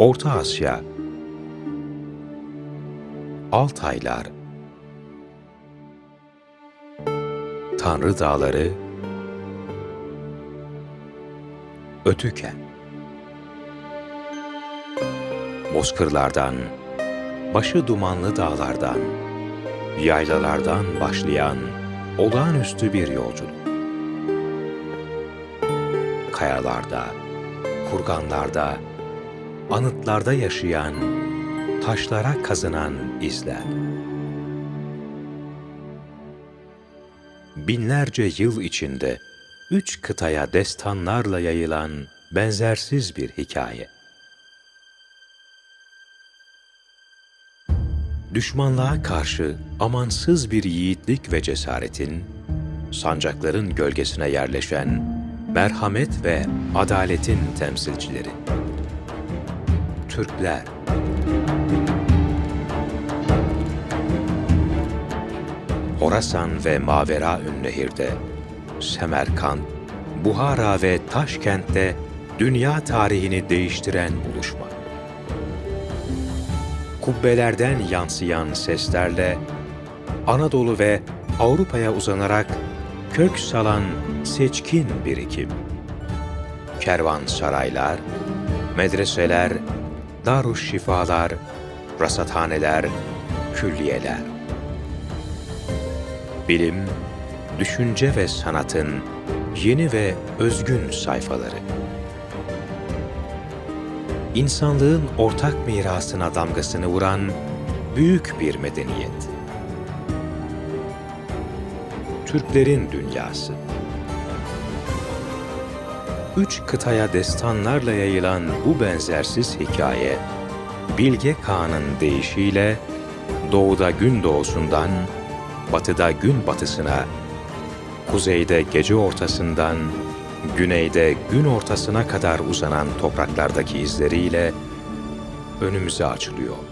Orta Asya, Altaylar, Tanrı Dağları, Ötüken, Bozkırlardan, başı dumanlı dağlardan, yaylalardan başlayan olağanüstü bir yolculuk. Kayalarda, kurganlarda, anıtlarda yaşayan, taşlara kazınan izler. Binlerce yıl içinde üç kıtaya destanlarla yayılan benzersiz bir hikaye. Düşmanlığa karşı amansız bir yiğitlik ve cesaretin, sancakların gölgesine yerleşen merhamet ve adaletin temsilcileri. Türkler. Horasan ve Mavera Ünnehir'de, Semerkant, Buhara ve Taşkent'te dünya tarihini değiştiren buluşma. Kubbelerden yansıyan seslerle Anadolu ve Avrupa'ya uzanarak kök salan seçkin birikim. Kervansaraylar, medreseler, darüşşifalar, rasathaneler, külliyeler. Bilim, düşünce ve sanatın yeni ve özgün sayfaları. İnsanlığın ortak mirasına damgasını vuran büyük bir medeniyet. Türklerin dünyası. Üç kıtaya destanlarla yayılan bu benzersiz hikaye, Bilge Kağan'ın deyişiyle doğuda gün doğusundan, batıda gün batısına, kuzeyde gece ortasından, güneyde gün ortasına kadar uzanan topraklardaki izleriyle önümüze açılıyor.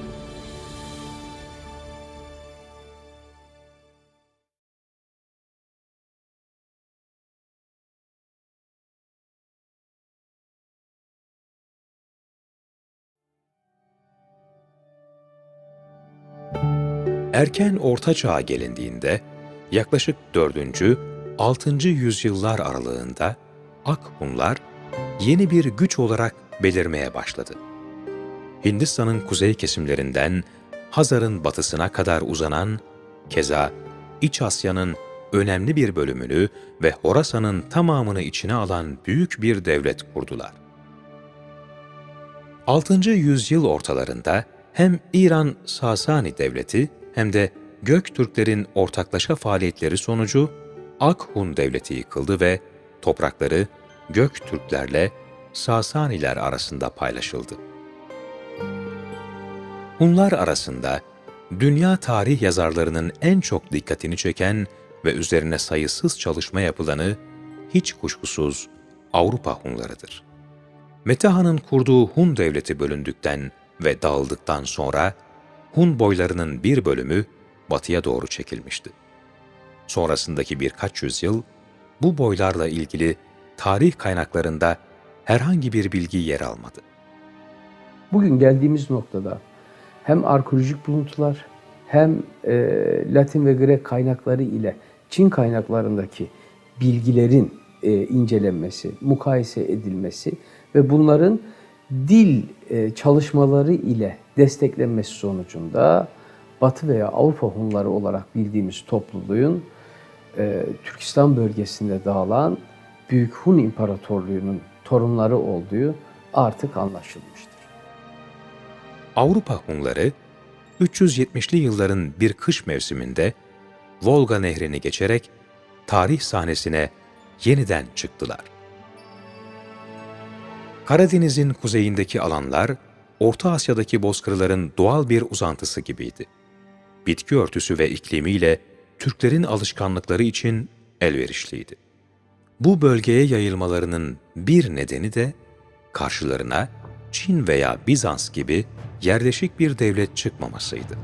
Erken Orta Çağ'a gelindiğinde yaklaşık 4. 6. yüzyıllar aralığında Ak yeni bir güç olarak belirmeye başladı. Hindistan'ın kuzey kesimlerinden Hazar'ın batısına kadar uzanan, keza İç Asya'nın önemli bir bölümünü ve Horasan'ın tamamını içine alan büyük bir devlet kurdular. 6. yüzyıl ortalarında hem İran Sasani Devleti hem de Göktürklerin ortaklaşa faaliyetleri sonucu Akhun Devleti yıkıldı ve toprakları Göktürklerle Sasaniler arasında paylaşıldı. Hunlar arasında dünya tarih yazarlarının en çok dikkatini çeken ve üzerine sayısız çalışma yapılanı hiç kuşkusuz Avrupa Hunlarıdır. Metaha'nın kurduğu Hun devleti bölündükten ve dağıldıktan sonra Hun boylarının bir bölümü batıya doğru çekilmişti. Sonrasındaki birkaç yüzyıl bu boylarla ilgili tarih kaynaklarında herhangi bir bilgi yer almadı. Bugün geldiğimiz noktada hem arkeolojik buluntular hem e, Latin ve Grek kaynakları ile Çin kaynaklarındaki bilgilerin e, incelenmesi, mukayese edilmesi ve bunların dil e, çalışmaları ile desteklenmesi sonucunda Batı veya Avrupa Hunları olarak bildiğimiz topluluğun e, Türkistan bölgesinde dağılan Büyük Hun İmparatorluğu'nun torunları olduğu artık anlaşılmıştır. Avrupa Hunları 370'li yılların bir kış mevsiminde Volga Nehri'ni geçerek tarih sahnesine yeniden çıktılar. Karadeniz'in kuzeyindeki alanlar Orta Asya'daki bozkırların doğal bir uzantısı gibiydi. Bitki örtüsü ve iklimiyle Türklerin alışkanlıkları için elverişliydi. Bu bölgeye yayılmalarının bir nedeni de karşılarına Çin veya Bizans gibi yerleşik bir devlet çıkmamasıydı.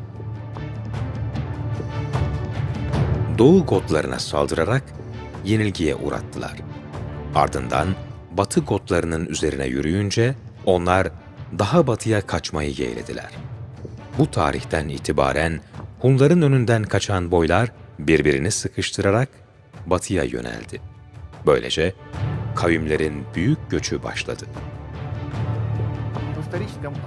Doğu Gotlarına saldırarak yenilgiye uğrattılar. Ardından Batı Gotlarının üzerine yürüyünce onlar daha batıya kaçmayı yeğlediler. Bu tarihten itibaren Hunların önünden kaçan boylar birbirini sıkıştırarak batıya yöneldi. Böylece kavimlerin büyük göçü başladı.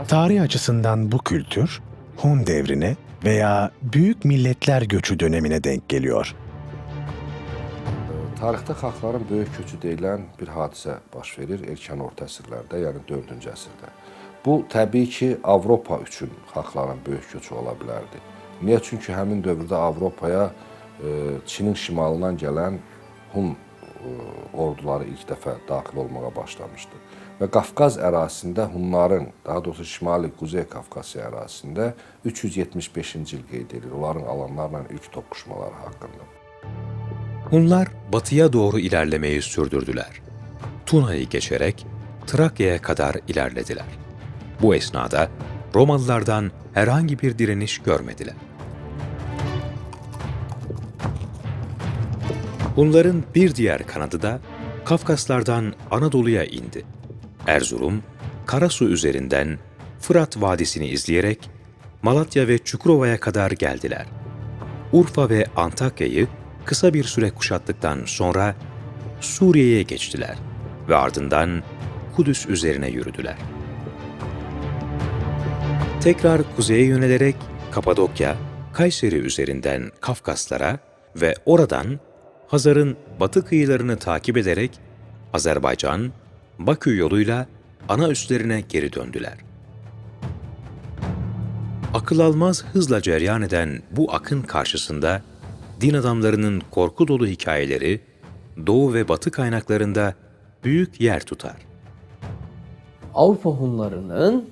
Tarih açısından bu kültür Hun devrine veya Büyük Milletler Göçü dönemine denk geliyor. Tarixdə xalqların böyük köçü deyilən bir hadisə baş verir erkən orta əsrlərdə, yəni 4-cü əsrdə. Bu təbii ki, Avropa üçün xalqların böyük köçü ola bilərdi. Niyə? Çünki həmin dövrdə Avropaya e, Çinin şimalından gələn Hun e, orduları ilk dəfə daxil olmağa başlamışdı. Və Qafqaz ərazisində Hunların, daha doğrusu Şimali Quzey Qafqasya ərazisində 375-ci il qeyd edilir. Onların alanlarla ilk toqquşmaları haqqında. Hunlar batıya doğru ilerlemeyi sürdürdüler. Tuna'yı geçerek Trakya'ya kadar ilerlediler. Bu esnada Romalılardan herhangi bir direniş görmediler. Hunların bir diğer kanadı da Kafkaslardan Anadolu'ya indi. Erzurum, Karasu üzerinden Fırat Vadisi'ni izleyerek Malatya ve Çukurova'ya kadar geldiler. Urfa ve Antakya'yı kısa bir süre kuşattıktan sonra Suriye'ye geçtiler ve ardından Kudüs üzerine yürüdüler. Tekrar kuzeye yönelerek Kapadokya, Kayseri üzerinden Kafkaslara ve oradan Hazar'ın batı kıyılarını takip ederek Azerbaycan, Bakü yoluyla ana üslerine geri döndüler. Akıl almaz hızla cereyan eden bu akın karşısında din adamlarının korku dolu hikayeleri Doğu ve Batı kaynaklarında büyük yer tutar. Avrupa Hunlarının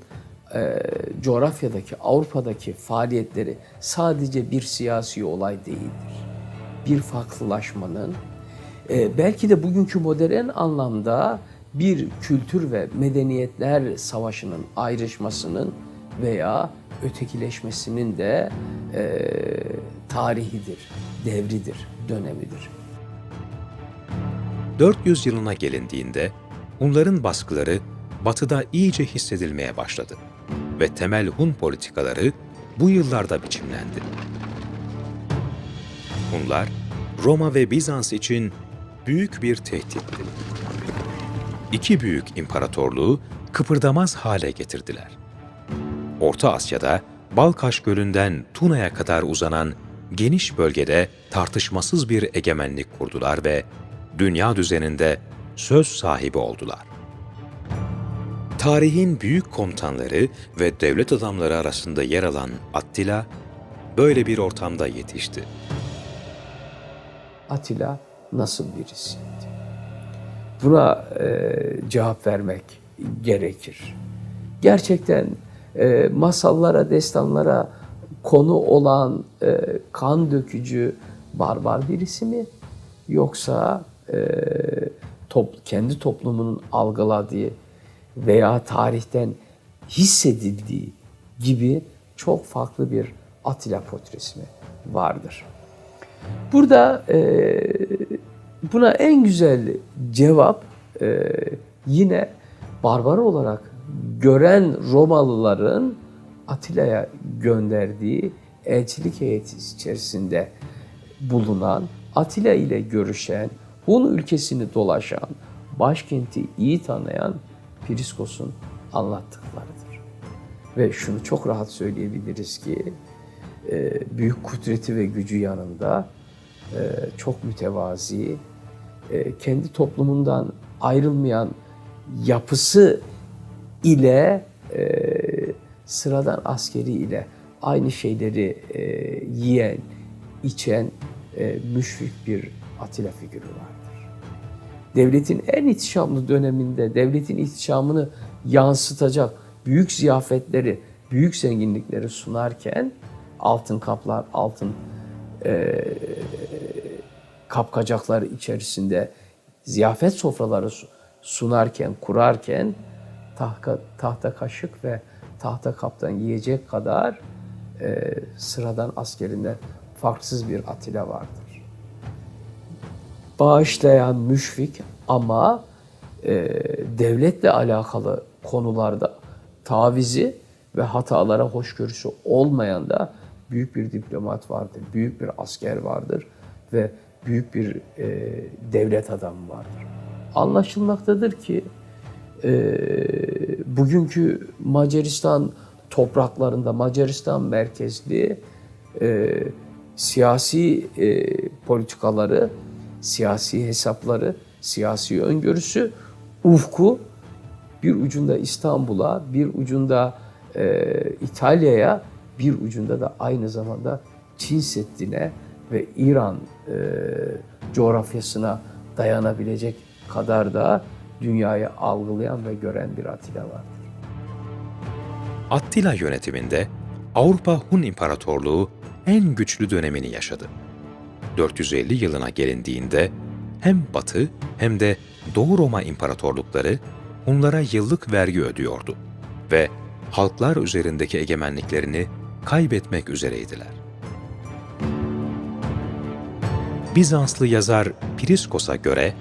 e, coğrafyadaki, Avrupa'daki faaliyetleri sadece bir siyasi olay değildir. Bir farklılaşmanın, e, belki de bugünkü modern anlamda bir kültür ve medeniyetler savaşının, ayrışmasının veya ötekileşmesinin de e, tarihidir, devridir, dönemidir. 400 yılına gelindiğinde Hunların baskıları batıda iyice hissedilmeye başladı ve temel Hun politikaları bu yıllarda biçimlendi. Hunlar Roma ve Bizans için büyük bir tehditti. İki büyük imparatorluğu kıpırdamaz hale getirdiler. Orta Asya'da Balkaş Gölü'nden Tuna'ya kadar uzanan geniş bölgede tartışmasız bir egemenlik kurdular ve dünya düzeninde söz sahibi oldular. Tarihin büyük komutanları ve devlet adamları arasında yer alan Attila, böyle bir ortamda yetişti. Atilla nasıl birisiydi? Buna e, cevap vermek gerekir. Gerçekten e, masallara, destanlara konu olan e, kan dökücü barbar birisi mi? Yoksa e, top, kendi toplumunun algıladığı veya tarihten hissedildiği gibi çok farklı bir Atilla portresi mi vardır? Burada e, buna en güzel cevap e, yine barbar olarak gören Romalıların Atilla'ya gönderdiği elçilik heyeti içerisinde bulunan, Atilla ile görüşen, Hun ülkesini dolaşan, başkenti iyi tanıyan Priskos'un anlattıklarıdır. Ve şunu çok rahat söyleyebiliriz ki, e, büyük kudreti ve gücü yanında e, çok mütevazi, e, kendi toplumundan ayrılmayan yapısı ile sıradan askeri ile aynı şeyleri yiyen, içen müşfik bir Atilla figürü vardır. Devletin en ihtişamlı döneminde devletin ihtişamını yansıtacak büyük ziyafetleri, büyük zenginlikleri sunarken altın kaplar, altın e, kapkacaklar içerisinde ziyafet sofraları sunarken, kurarken tahta, tahta kaşık ve tahta kaptan yiyecek kadar e, sıradan askerinden farksız bir Atilla vardır. Bağışlayan müşfik ama e, devletle alakalı konularda tavizi ve hatalara hoşgörüsü olmayan da büyük bir diplomat vardır, büyük bir asker vardır ve büyük bir e, devlet adamı vardır. Anlaşılmaktadır ki e, bugünkü Macaristan topraklarında, Macaristan merkezli e, siyasi e, politikaları, siyasi hesapları, siyasi öngörüsü, ufku bir ucunda İstanbul'a, bir ucunda e, İtalya'ya, bir ucunda da aynı zamanda Çin Seddi'ne ve İran e, coğrafyasına dayanabilecek kadar da dünyayı algılayan ve gören bir Atilla vardır. Attila yönetiminde Avrupa Hun İmparatorluğu en güçlü dönemini yaşadı. 450 yılına gelindiğinde hem Batı hem de Doğu Roma İmparatorlukları Hunlara yıllık vergi ödüyordu ve halklar üzerindeki egemenliklerini kaybetmek üzereydiler. Bizanslı yazar Priskos'a göre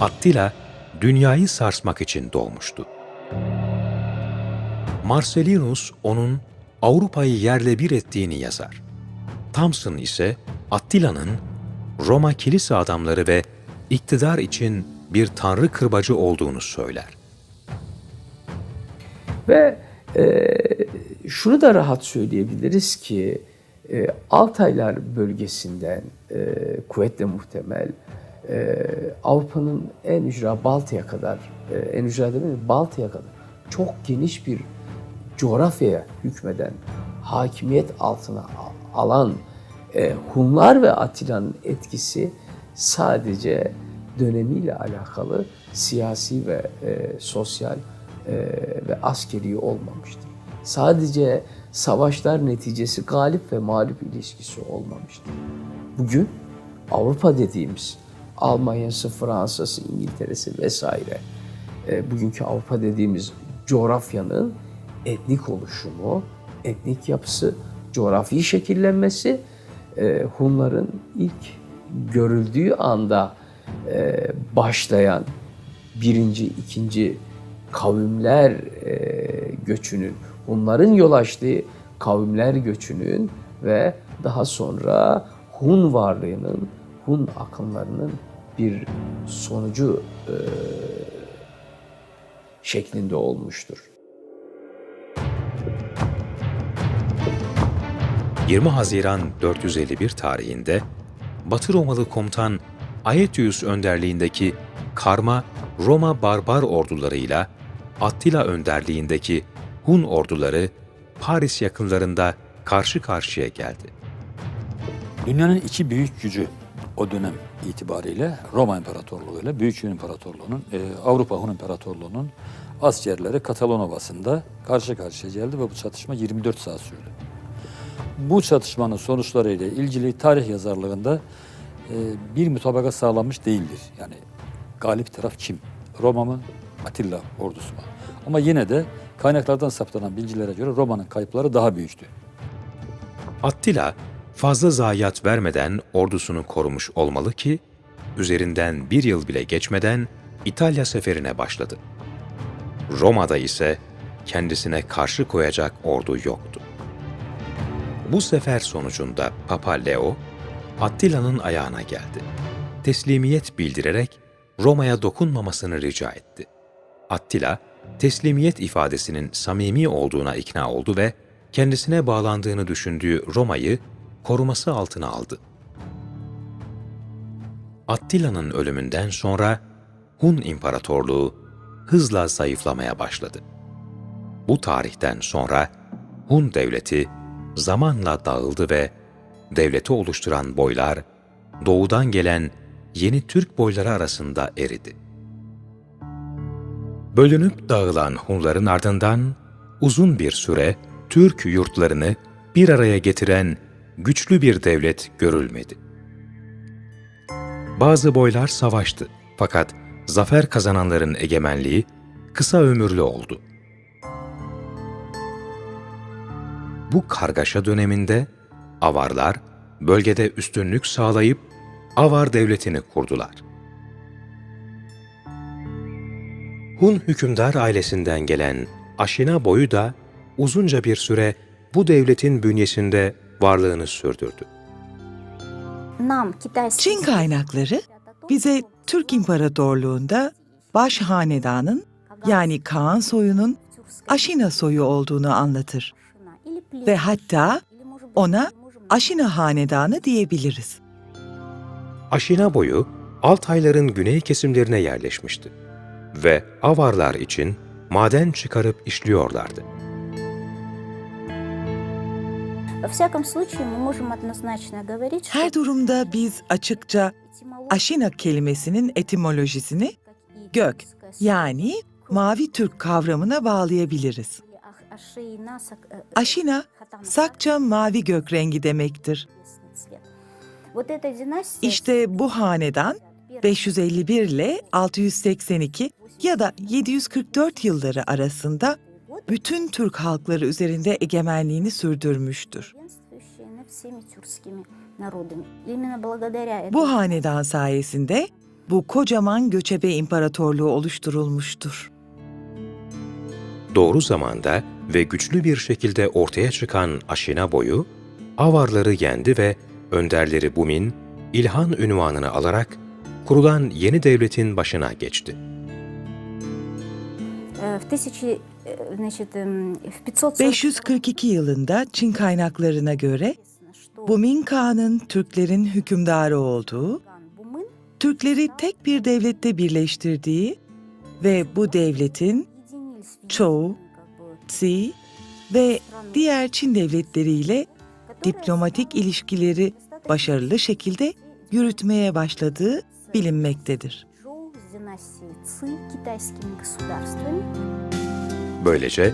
Attila dünyayı sarsmak için doğmuştu. Marcellinus onun Avrupa'yı yerle bir ettiğini yazar. Thomson ise Attila'nın Roma kilise adamları ve iktidar için bir tanrı kırbacı olduğunu söyler. Ve e, şunu da rahat söyleyebiliriz ki e, Altaylar bölgesinden e, kuvvetle muhtemel e, Avrupa'nın en ücra Baltı'ya kadar, e, en ücra demeyeyim Baltı'ya kadar çok geniş bir coğrafyaya hükmeden, hakimiyet altına al- alan e, Hunlar ve Attila'nın etkisi sadece dönemiyle alakalı siyasi ve e, sosyal e, ve askeri olmamıştır. Sadece savaşlar neticesi galip ve mağlup ilişkisi olmamıştır. Bugün Avrupa dediğimiz Almanya'sı, Fransa'sı, İngiltere'si vesaire. E, bugünkü Avrupa dediğimiz coğrafyanın etnik oluşumu, etnik yapısı, coğrafi şekillenmesi e, Hunların ilk görüldüğü anda e, başlayan birinci, ikinci kavimler e, göçünün, Hunların yol açtığı kavimler göçünün ve daha sonra Hun varlığının, Hun akımlarının bir sonucu e, şeklinde olmuştur. 20 Haziran 451 tarihinde Batı Romalı komutan Aetius önderliğindeki karma Roma barbar ordularıyla Attila önderliğindeki Hun orduları Paris yakınlarında karşı karşıya geldi. Dünyanın iki büyük gücü o dönem itibariyle Roma İmparatorluğu ile Büyük Hun İmparatorluğu'nun, e, Avrupa Hun İmparatorluğu'nun askerleri Katalon Ovası'nda karşı karşıya geldi ve bu çatışma 24 saat sürdü. Bu çatışmanın sonuçlarıyla ilgili tarih yazarlığında e, bir mütabaka sağlanmış değildir. Yani galip taraf kim? Roma mı? Atilla ordusu mu? Ama yine de kaynaklardan saptanan bilgilere göre Roma'nın kayıpları daha büyüktü. Attila fazla zayiat vermeden ordusunu korumuş olmalı ki üzerinden bir yıl bile geçmeden İtalya seferine başladı. Roma'da ise kendisine karşı koyacak ordu yoktu. Bu sefer sonucunda Papa Leo, Attila'nın ayağına geldi. Teslimiyet bildirerek Roma'ya dokunmamasını rica etti. Attila, teslimiyet ifadesinin samimi olduğuna ikna oldu ve kendisine bağlandığını düşündüğü Roma'yı koruması altına aldı. Attila'nın ölümünden sonra Hun İmparatorluğu hızla zayıflamaya başladı. Bu tarihten sonra Hun devleti zamanla dağıldı ve devleti oluşturan boylar doğudan gelen yeni Türk boyları arasında eridi. Bölünüp dağılan Hunların ardından uzun bir süre Türk yurtlarını bir araya getiren güçlü bir devlet görülmedi. Bazı boylar savaştı fakat zafer kazananların egemenliği kısa ömürlü oldu. Bu kargaşa döneminde Avarlar bölgede üstünlük sağlayıp Avar devletini kurdular. Hun hükümdar ailesinden gelen Aşina boyu da uzunca bir süre bu devletin bünyesinde varlığını sürdürdü. Çin kaynakları bize Türk İmparatorluğu'nda baş hanedanın yani Kaan soyunun Aşina soyu olduğunu anlatır ve hatta ona Aşina hanedanı diyebiliriz. Aşina boyu Altayların güney kesimlerine yerleşmişti ve avarlar için maden çıkarıp işliyorlardı. Her durumda biz açıkça Aşina kelimesinin etimolojisini gök yani mavi Türk kavramına bağlayabiliriz. Aşina, Sakça mavi gök rengi demektir. İşte bu hanedan 551 ile 682 ya da 744 yılları arasında bütün Türk halkları üzerinde egemenliğini sürdürmüştür. Bu hanedan sayesinde bu kocaman göçebe imparatorluğu oluşturulmuştur. Doğru zamanda ve güçlü bir şekilde ortaya çıkan Aşina boyu, Avarları yendi ve önderleri Bumin, İlhan ünvanını alarak kurulan yeni devletin başına geçti. В 1000, э, значит, эм, в 540 542 yılında Çin kaynaklarına göre Bumin Kağan'ın Türklerin hükümdarı olduğu, Türkleri tek bir devlette birleştirdiği ve bu devletin Çoğu, Tsi ve diğer Çin devletleriyle diplomatik ilişkileri başarılı şekilde yürütmeye başladığı bilinmektedir. Чжоу с династией Ци китайскими государствами Böylece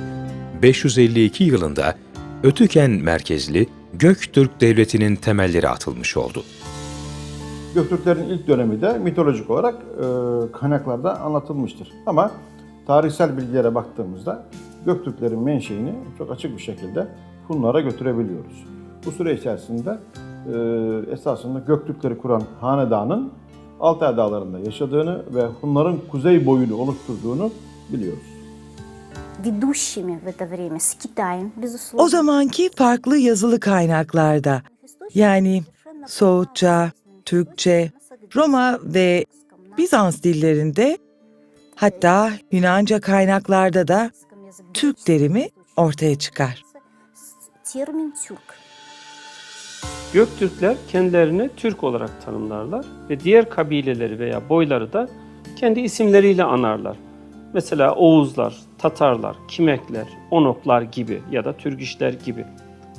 552 yılında Ötüken merkezli Göktürk Devleti'nin temelleri atılmış oldu. Göktürklerin ilk dönemi de mitolojik olarak e, kaynaklarda anlatılmıştır. Ama tarihsel bilgilere baktığımızda Göktürklerin menşeini çok açık bir şekilde Hunlara götürebiliyoruz. Bu süre içerisinde e, esasında Göktürkleri kuran hanedanın Altay Dağları'nda yaşadığını ve Hunların kuzey boyunu oluşturduğunu biliyoruz. O zamanki farklı yazılı kaynaklarda yani Soğutça, Türkçe, Roma ve Bizans dillerinde hatta Yunanca kaynaklarda da Türk terimi ortaya çıkar. Termin Türk. Göktürkler kendilerini Türk olarak tanımlarlar ve diğer kabileleri veya boyları da kendi isimleriyle anarlar. Mesela Oğuzlar, Tatarlar, Kimekler, Onoklar gibi ya da Türgişler gibi.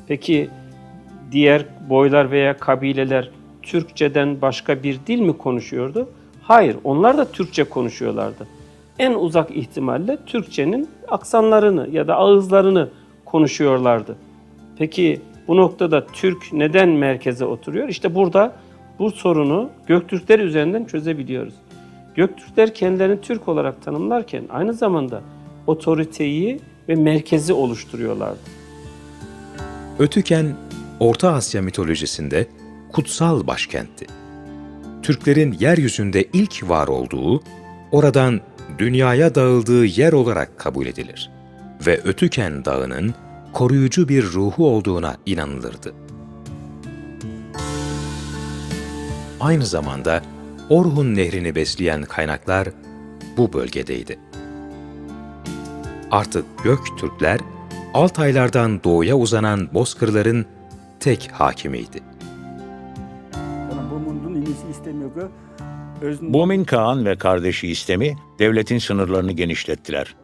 Peki diğer boylar veya kabileler Türkçeden başka bir dil mi konuşuyordu? Hayır, onlar da Türkçe konuşuyorlardı. En uzak ihtimalle Türkçenin aksanlarını ya da ağızlarını konuşuyorlardı. Peki bu noktada Türk neden merkeze oturuyor? İşte burada bu sorunu Göktürkler üzerinden çözebiliyoruz. Göktürkler kendilerini Türk olarak tanımlarken aynı zamanda otoriteyi ve merkezi oluşturuyorlardı. Ötüken, Orta Asya mitolojisinde kutsal başkentti. Türklerin yeryüzünde ilk var olduğu, oradan dünyaya dağıldığı yer olarak kabul edilir ve Ötüken Dağı'nın koruyucu bir ruhu olduğuna inanılırdı. Aynı zamanda Orhun Nehri'ni besleyen kaynaklar bu bölgedeydi. Artık Göktürkler, Altaylardan doğuya uzanan bozkırların tek hakimiydi. Bumin Kağan ve kardeşi İstemi devletin sınırlarını genişlettiler.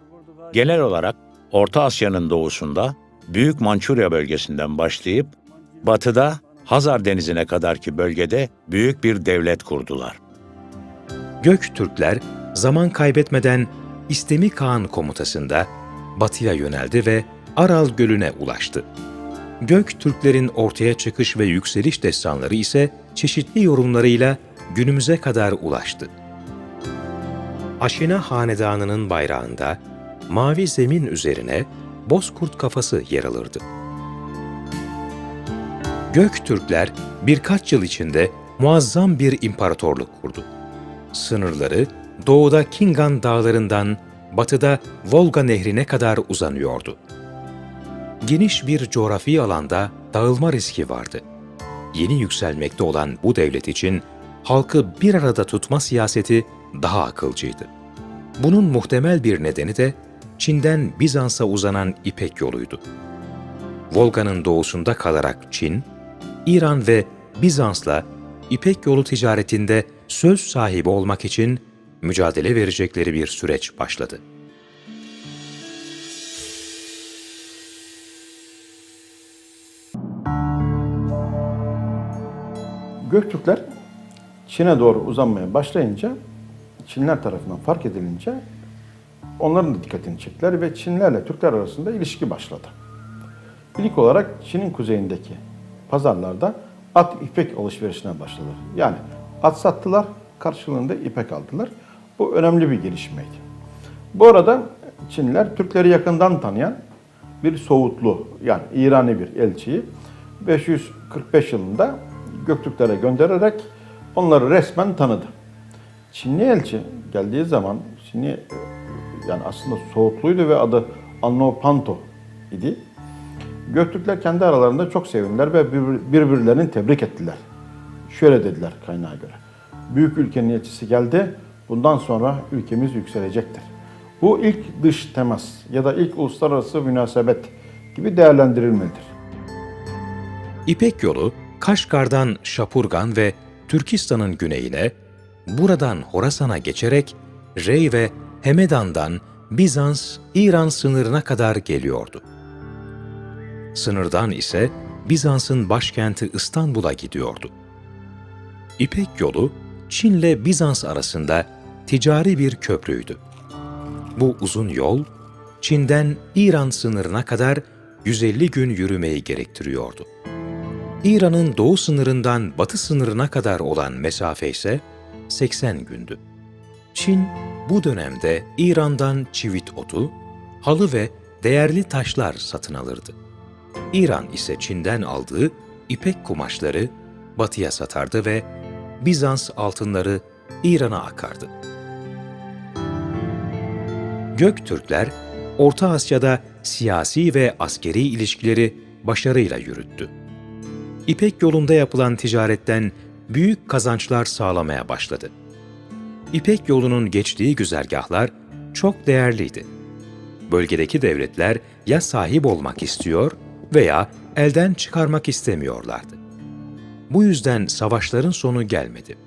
Genel olarak Orta Asya'nın doğusunda Büyük Mançurya bölgesinden başlayıp batıda Hazar Denizi'ne kadarki bölgede büyük bir devlet kurdular. Göktürkler zaman kaybetmeden İstemi Kağan komutasında batıya yöneldi ve Aral Gölü'ne ulaştı. Göktürklerin ortaya çıkış ve yükseliş destanları ise çeşitli yorumlarıyla günümüze kadar ulaştı. Aşina Hanedanı'nın bayrağında mavi zemin üzerine bozkurt kafası yer alırdı. Göktürkler birkaç yıl içinde muazzam bir imparatorluk kurdu. Sınırları doğuda Kingan dağlarından batıda Volga Nehri'ne kadar uzanıyordu. Geniş bir coğrafi alanda dağılma riski vardı. Yeni yükselmekte olan bu devlet için halkı bir arada tutma siyaseti daha akılcıydı. Bunun muhtemel bir nedeni de Çin'den Bizans'a uzanan İpek yoluydu. Volga'nın doğusunda kalarak Çin, İran ve Bizans'la İpek yolu ticaretinde söz sahibi olmak için mücadele verecekleri bir süreç başladı. Göktürkler Çin'e doğru uzanmaya başlayınca, Çinler tarafından fark edilince onların da dikkatini çektiler ve Çinlerle Türkler arasında ilişki başladı. İlk olarak Çin'in kuzeyindeki pazarlarda at ipek alışverişine başladılar. Yani at sattılar, karşılığında ipek aldılar. Bu önemli bir gelişmeydi. Bu arada Çinliler Türkleri yakından tanıyan bir Soğutlu yani İrani bir elçiyi 545 yılında Göktürklere göndererek onları resmen tanıdı. Çinli elçi geldiği zaman Çinli yani aslında Soğutluydu ve adı Annopanto idi. Göktürkler kendi aralarında çok sevindiler ve bir- birbirlerini tebrik ettiler. Şöyle dediler kaynağa göre. Büyük ülkenin elçisi geldi. Bundan sonra ülkemiz yükselecektir. Bu ilk dış temas ya da ilk uluslararası münasebet gibi değerlendirilmelidir. İpek yolu Kaşgar'dan Şapurgan ve Türkistan'ın güneyine, buradan Horasan'a geçerek Rey ve Hemedan'dan Bizans, İran sınırına kadar geliyordu. Sınırdan ise Bizans'ın başkenti İstanbul'a gidiyordu. İpek yolu Çin'le Bizans arasında ticari bir köprüydü. Bu uzun yol Çin'den İran sınırına kadar 150 gün yürümeyi gerektiriyordu. İran'ın doğu sınırından batı sınırına kadar olan mesafe ise 80 gündü. Çin bu dönemde İran'dan çivit otu, halı ve değerli taşlar satın alırdı. İran ise Çin'den aldığı ipek kumaşları batıya satardı ve Bizans altınları İran'a akardı. Göktürkler, Orta Asya'da siyasi ve askeri ilişkileri başarıyla yürüttü. İpek yolunda yapılan ticaretten büyük kazançlar sağlamaya başladı. İpek yolunun geçtiği güzergahlar çok değerliydi. Bölgedeki devletler ya sahip olmak istiyor veya elden çıkarmak istemiyorlardı. Bu yüzden savaşların sonu gelmedi.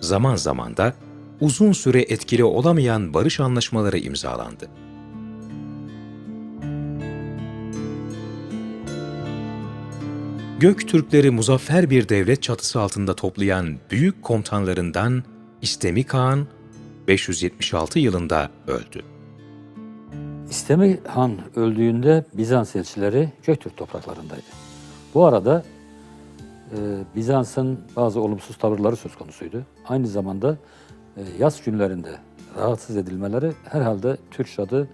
Zaman zaman da uzun süre etkili olamayan barış anlaşmaları imzalandı. Göktürkleri muzaffer bir devlet çatısı altında toplayan büyük komutanlarından İstemi Kağan 576 yılında öldü. İstemi Han öldüğünde Bizans elçileri Göktürk topraklarındaydı. Bu arada e, Bizans'ın bazı olumsuz tavırları söz konusuydu. Aynı zamanda e, yaz günlerinde rahatsız edilmeleri herhalde Türk şadı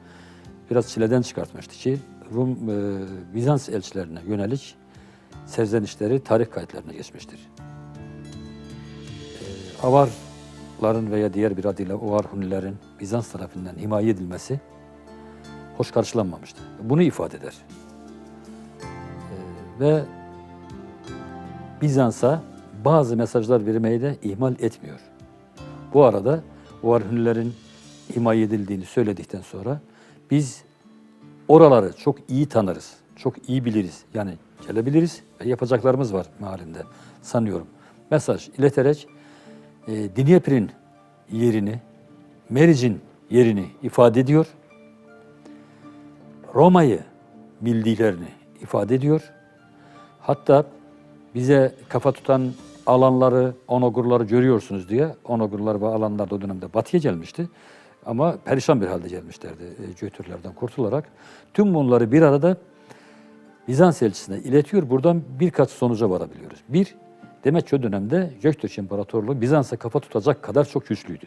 biraz çileden çıkartmıştı ki Rum e, Bizans elçilerine yönelik serzenişleri tarih kayıtlarına geçmiştir. E, Avarların veya diğer bir adıyla Ovar Hunilerin Bizans tarafından himaye edilmesi hoş karşılanmamıştı. Bunu ifade eder. Ee, ve Bizans'a bazı mesajlar vermeyi de ihmal etmiyor. Bu arada Varhünlerin himaye edildiğini söyledikten sonra biz oraları çok iyi tanırız, çok iyi biliriz. Yani gelebiliriz ve yapacaklarımız var mealinde sanıyorum. Mesaj ileterek e, Dnyepr'in yerini, Meric'in yerini ifade ediyor. Roma'yı bildiklerini ifade ediyor. Hatta bize kafa tutan alanları, onogurları görüyorsunuz diye onogurlar ve alanlar da o dönemde batıya gelmişti. Ama perişan bir halde gelmişlerdi e, Götürlerden kurtularak. Tüm bunları bir arada Bizans elçisine iletiyor. Buradan birkaç sonuca varabiliyoruz. Bir, demek ki o dönemde Göktürk İmparatorluğu Bizans'a kafa tutacak kadar çok güçlüydü.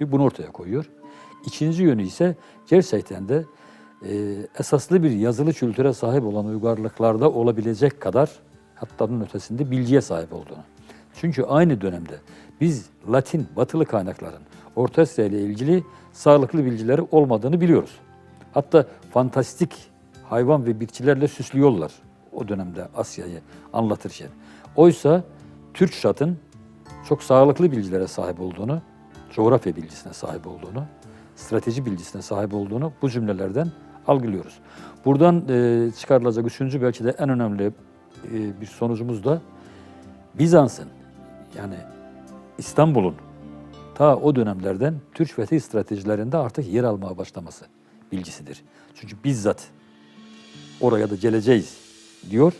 Bir bunu ortaya koyuyor. İkinci yönü ise gerçekten de e, esaslı bir yazılı kültüre sahip olan uygarlıklarda olabilecek kadar hatta bunun ötesinde bilgiye sahip olduğunu. Çünkü aynı dönemde biz Latin, batılı kaynakların Orta Asya ile ilgili sağlıklı bilgileri olmadığını biliyoruz. Hatta fantastik hayvan ve bitkilerle süslüyorlar o dönemde Asya'yı anlatırken. Oysa Türk şatın çok sağlıklı bilgilere sahip olduğunu, coğrafya bilgisine sahip olduğunu, strateji bilgisine sahip olduğunu bu cümlelerden algılıyoruz. Buradan e, çıkarılacak üçüncü belki de en önemli e, bir sonucumuz da Bizans'ın yani İstanbul'un ta o dönemlerden Türk fethi stratejilerinde artık yer almaya başlaması bilgisidir. Çünkü bizzat oraya da geleceğiz diyor.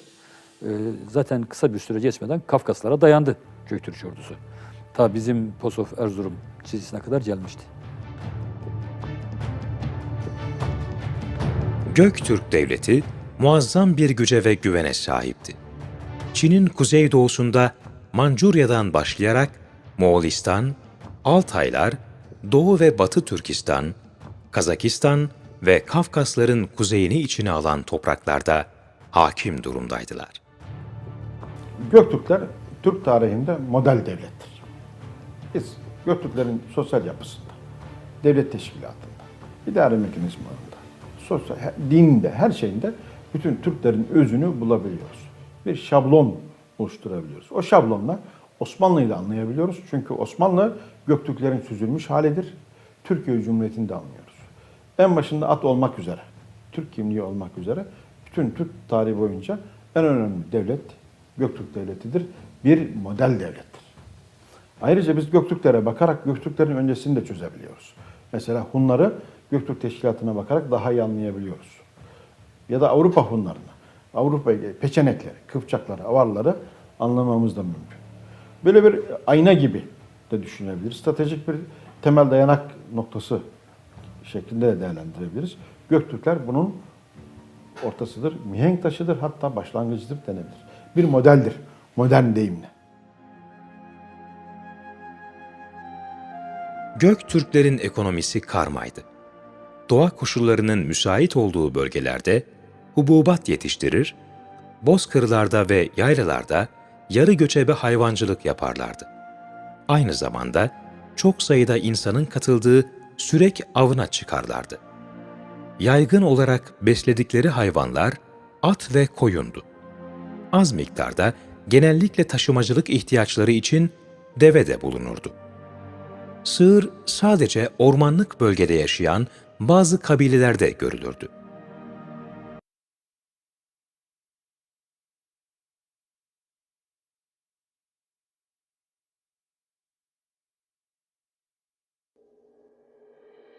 Ee, zaten kısa bir süre geçmeden Kafkaslara dayandı Göktürk ordusu. Ta bizim Posof Erzurum çizgisine kadar gelmişti. Göktürk Devleti muazzam bir güce ve güvene sahipti. Çin'in kuzeydoğusunda Mancurya'dan başlayarak Moğolistan, Altaylar, Doğu ve Batı Türkistan, Kazakistan ve Kafkasların kuzeyini içine alan topraklarda hakim durumdaydılar. Göktürkler Türk tarihinde model devlettir. Biz Göktürklerin sosyal yapısında, devlet teşkilatında, idare mekanizmalarında, sosyal, dinde, her şeyinde bütün Türklerin özünü bulabiliyoruz. Bir şablon oluşturabiliyoruz. O şablonla Osmanlı'yı da anlayabiliyoruz. Çünkü Osmanlı Göktürklerin süzülmüş halidir. Türkiye Cumhuriyeti'ni de anlıyoruz. En başında at olmak üzere, Türk kimliği olmak üzere bütün Türk tarihi boyunca en önemli devlet Göktürk Devleti'dir. Bir model devlettir. Ayrıca biz Göktürklere bakarak Göktürklerin öncesini de çözebiliyoruz. Mesela Hunları Göktürk Teşkilatı'na bakarak daha iyi anlayabiliyoruz. Ya da Avrupa Hunlarını, Avrupa Peçenekleri, Kıpçakları, Avarları anlamamız da mümkün. Böyle bir ayna gibi de düşünebiliriz. Stratejik bir temel dayanak noktası şeklinde de değerlendirebiliriz. Göktürkler bunun ortasıdır, mihenk taşıdır, hatta başlangıcıdır denebilir. Bir modeldir, modern deyimle. Göktürklerin ekonomisi karmaydı. Doğa koşullarının müsait olduğu bölgelerde hububat yetiştirir, bozkırlarda ve yaylalarda yarı göçebe hayvancılık yaparlardı. Aynı zamanda çok sayıda insanın katıldığı sürek avına çıkarlardı. Yaygın olarak besledikleri hayvanlar at ve koyundu. Az miktarda genellikle taşımacılık ihtiyaçları için deve de bulunurdu. Sığır sadece ormanlık bölgede yaşayan bazı kabilelerde görülürdü.